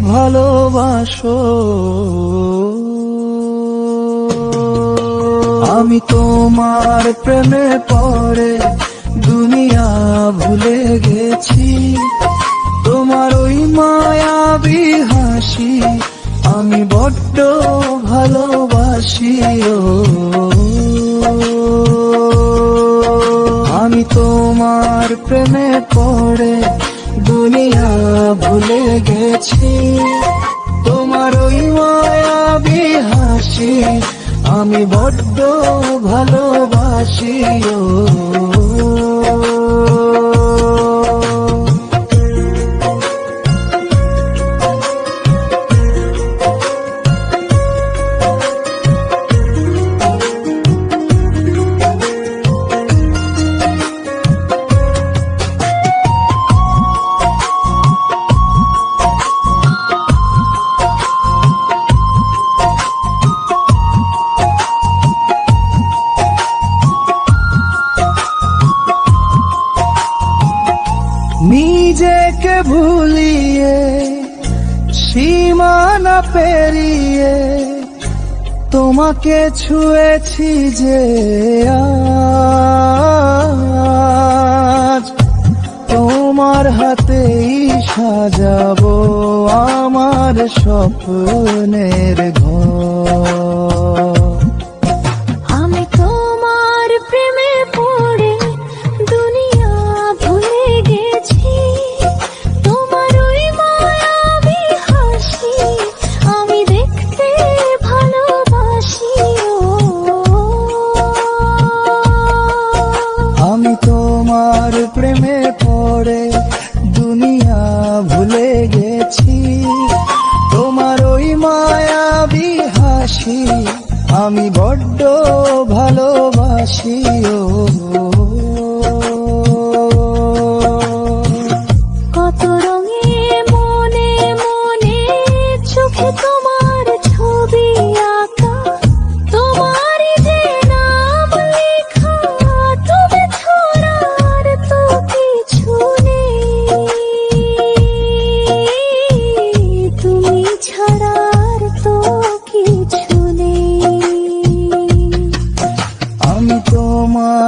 ভালোবাসো। আমি তোমার প্রেমে পড়ে, দুনিয়া ভুলে গেছি। তোমার ওই মায়াবী হাসি আমি বড্ড ভালোবাসি আমি তোমার প্রেমে পড়ে দুনিয়া ভুলে গেছি। তোমার ওই মায়াবী হাসি আমি বড্ড ভালোবাসি ও। নিজেকে ভুলিয়ে সীমানা পেরিয়ে তোমাকে ছুঁয়েছি যে আজ। তোমার হাতেই সাজাবো আমার স্বপ্নের ঘর। ভালোবাসি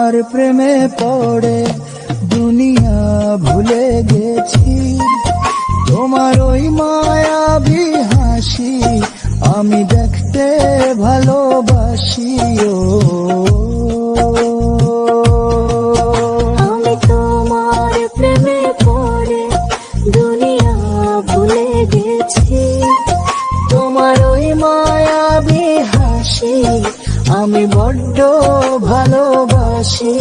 তোমার প্রেমে পড়ে, দুনিয়া ভুলে গেছি। তোমার ওই মায়াবী হাসি আমি দেখতে ভালোবাসি, ও। আমি তোমার প্রেমে দুনিয়া ভুলে গেছি। হাসি আমি বড্ড ভালোবাসি